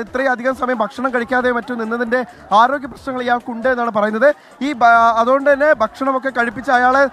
ഇത്രയും അധികം സമയം ഭക്ഷണം കഴിക്കാതെ മറ്റും നിന്നതിന്റെ ആരോഗ്യ പ്രശ്നങ്ങൾ ഇയാൾക്കുണ്ട് എന്നാണ് പറയുന്നത്. ഈ അതുകൊണ്ട് തന്നെ ഭക്ഷണമൊക്കെ കഴിപ്പിച്ച അയാളെ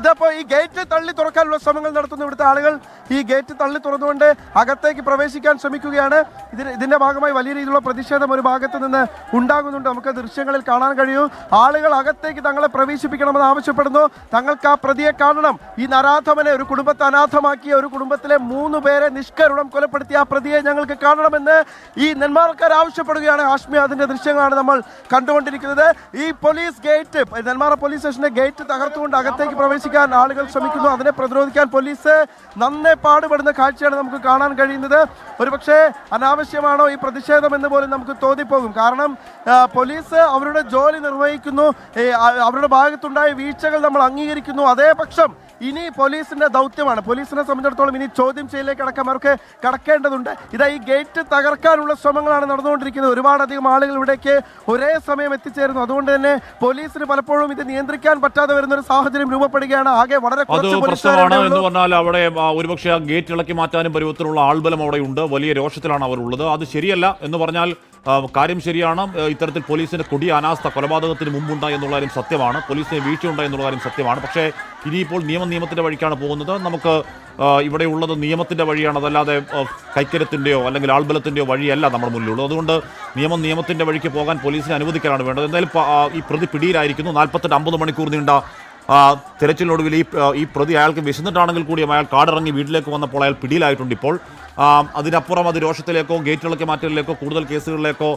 ഇതപ്പോൾ ഇതപ്പോ ഈ ഗേറ്റ് തള്ളി തുറക്കാനുള്ള ശ്രമങ്ങൾ നടത്തുന്ന ഇവിടുത്തെ ആളുകൾ ഈ ഗേറ്റ് തള്ളി തുറന്നുകൊണ്ട് അകത്തേക്ക് പ്രവേശിക്കാൻ ശ്രമിക്കുകയാണ്. ഇതിന് ഇതിന്റെ ഭാഗമായി വലിയ രീതിയിലുള്ള പ്രതിഷേധം ഒരു ഭാഗത്ത് നിന്ന് ഉണ്ടാകുന്നുണ്ട്. നമുക്ക് ദൃശ്യങ്ങളിൽ കാണാൻ കഴിയും. ആളുകൾ അകത്തേക്ക് തങ്ങളെ പ്രവേശിപ്പിക്കണമെന്ന് ആവശ്യപ്പെടുന്നു. തങ്ങൾക്ക് ആ പ്രതിയെ കാണണം. ഈ നരാധമനെ ഒരു കുടുംബത്തെ അനാഥമാക്കിയ ഒരു കുടുംബത്തിലെ മൂന്ന് പേരെ നിഷ്കരുണം കൊലപ്പെടുത്തിയ ആ പ്രതിയെ ഞങ്ങൾക്ക് കാണണമെന്ന് ഈ നെന്മാറക്കാർ ആവശ്യപ്പെടുകയാണ്. ഹാഷ്മി അതിന്റെ ദൃശ്യങ്ങളാണ് നമ്മൾ കണ്ടുകൊണ്ടിരിക്കുന്നത്. ഈ പോലീസ് ഗേറ്റ് നെന്മാറ പോലീസ് സ്റ്റേഷന്റെ ഗേറ്റ് തകർത്തുകൊണ്ട് അകത്തേക്ക് പ്രവേശിക്കാൻ ആളുകൾ ശ്രമിക്കുന്നു. അതിനെ പ്രതിരോധിക്കാൻ പോലീസ് നന്നേ പാടുപെടുന്ന കാഴ്ചയാണ് നമുക്ക് കാണാൻ കഴിയുന്നത്. ഒരുപക്ഷെ അനാവശ്യമാണോ ഈ പ്രതിഷേധം എന്ന് പോലും നമുക്ക് തോന്നിപ്പോകും. കാരണം പോലീസ് അവരുടെ ജോലി നിർവഹിക്കുന്നു. അവരുടെ ഭാഗത്തുണ്ടായ വീഴ്ചകൾ നമ്മൾ അംഗീകരിക്കുന്നു. അതേ പക്ഷം ഇനി പോലീസിന്റെ ദൗത്യമാണ്. പോലീസിനെ സംബന്ധിച്ചിടത്തോളം ഇനി ചോദ്യം ചെയ്യലേക്ക് അടക്കം അവർക്ക് കടക്കേണ്ടതുണ്ട്. ഇതാ ഈ ഗേറ്റ് തകർക്കാനുള്ള ശ്രമങ്ങളാണ് നടന്നുകൊണ്ടിരിക്കുന്നത്. ഒരുപാടധികം ആളുകൾ ഇവിടേക്ക് ഒരേ സമയം എത്തിച്ചേരുന്നു. അതുകൊണ്ട് തന്നെ പോലീസിന് പലപ്പോഴും ഇത് നിയന്ത്രിക്കാൻ പറ്റാതെ വരുന്ന ഒരു സാഹചര്യം രൂപപ്പെടുകയാണ്. ആകെ വളരെ പ്രശ്നമാണ് എന്ന് പറഞ്ഞാൽ അവിടെ ഒരുപക്ഷെ ഗേറ്റ് ഇളക്കി മാറ്റാനും പരുവത്തിലുള്ള ആൾബലം അവിടെ ഉണ്ട്. വലിയ രോഷത്തിലാണ് അവരുള്ളത്. അത് ശരിയല്ല എന്ന് പറഞ്ഞാൽ കാര്യം ശരിയാണ്. ഇത്തരത്തിൽ പോലീസിന്റെ കൊടിയ അനാസ്ഥ കൊലപാതകത്തിന് മുമ്പുണ്ടായി എന്നുള്ള കാര്യം സത്യമാണ്. പോലീസിന് വീഴ്ചയുണ്ടായി എന്നുള്ള കാര്യം സത്യമാണ്. പക്ഷേ ഇനിയിപ്പോൾ നിയമം നിയമത്തിന്റെ വഴിക്കാണ് പോകുന്നത്. നമുക്ക് ഇവിടെ ഉള്ളത് നിയമത്തിന്റെ വഴിയാണ്. അതല്ലാതെ കൈക്കരത്തിന്റെയോ അല്ലെങ്കിൽ ആൾബലത്തിന്റെയോ വഴിയല്ല നമ്മുടെ മുന്നിലുള്ളത്. അതുകൊണ്ട് നിയമം നിയമത്തിന്റെ വഴിക്ക് പോകാൻ പോലീസിനെ അനുവദിക്കാനാണ് വേണ്ടത്. എന്തായാലും ഈ പ്രതി പിടിയിലായിരിക്കുന്നു. നാൽപ്പത്തെട്ട് അമ്പത് മണിക്കൂർ നീണ്ട തെരച്ചിലിനൊടുവിൽ ഈ ഈ പ്രതി അയാൾക്ക് വിശന്നിട്ടാണെങ്കിൽ കൂടിയും അയാൾ കാടിറങ്ങി വീട്ടിലേക്ക് വന്നപ്പോൾ അയാൾ പിടിയിലായിട്ടുണ്ട് ഇപ്പോൾ. അതിനപ്പുറം അത് രോഷത്തിലേക്കോ ഗേറ്റുകളൊക്കെ മാറ്റലിലേക്കോ കൂടുതൽ കേസുകളിലേക്കോ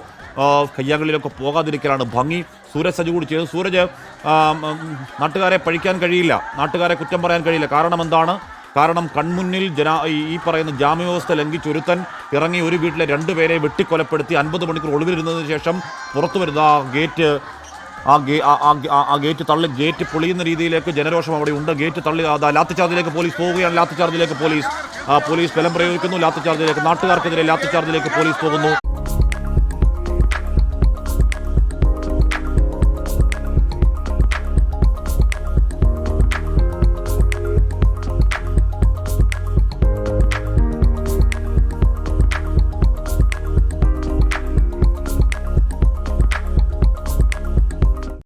കയ്യാങ്കളിലേക്കോ പോകാതിരിക്കലാണ് ഭംഗി. സൂരജ് സജു കൂടി ചെയ്തു. സൂരജ് നാട്ടുകാരെ പഴിക്കാൻ കഴിയില്ല. നാട്ടുകാരെ കുറ്റം പറയാൻ കഴിയില്ല. കാരണം എന്താണ്? കാരണം കൺമുന്നിൽ ജനാ ഈ പറയുന്ന ജാമ്യവ്യവസ്ഥ ലംഘിച്ചൊരുത്തൻ ഇറങ്ങി ഒരു വീട്ടിലെ രണ്ടുപേരെ വെട്ടിക്കൊലപ്പെടുത്തി അൻപത് മണിക്കൂർ ഒളിവിലിരുന്നതിന് ശേഷം പുറത്തു വരുന്ന ഗേറ്റ് ആ ഗേ ആ- ഗേറ്റ് തള്ളി ഗേറ്റ് പൊളിയുന്ന രീതിയിലേക്ക് ജനരോഷം അവിടെ ഉണ്ട്. ഗേറ്റ് തള്ളി ലാത്തി ചാർജിലേക്ക് പോലീസ് പോവുകയാണ്. ലാത്തി ചാർജിലേക്ക് പോലീസ് പോലീസ് ബലം പ്രയോഗിക്കുന്നു. ലാത്തി ചാർജിലേക്ക് നാട്ടുകാർക്കെതിരെ ലാത്തി ചാർജിലേക്ക് പോലീസ് പോകുന്നു.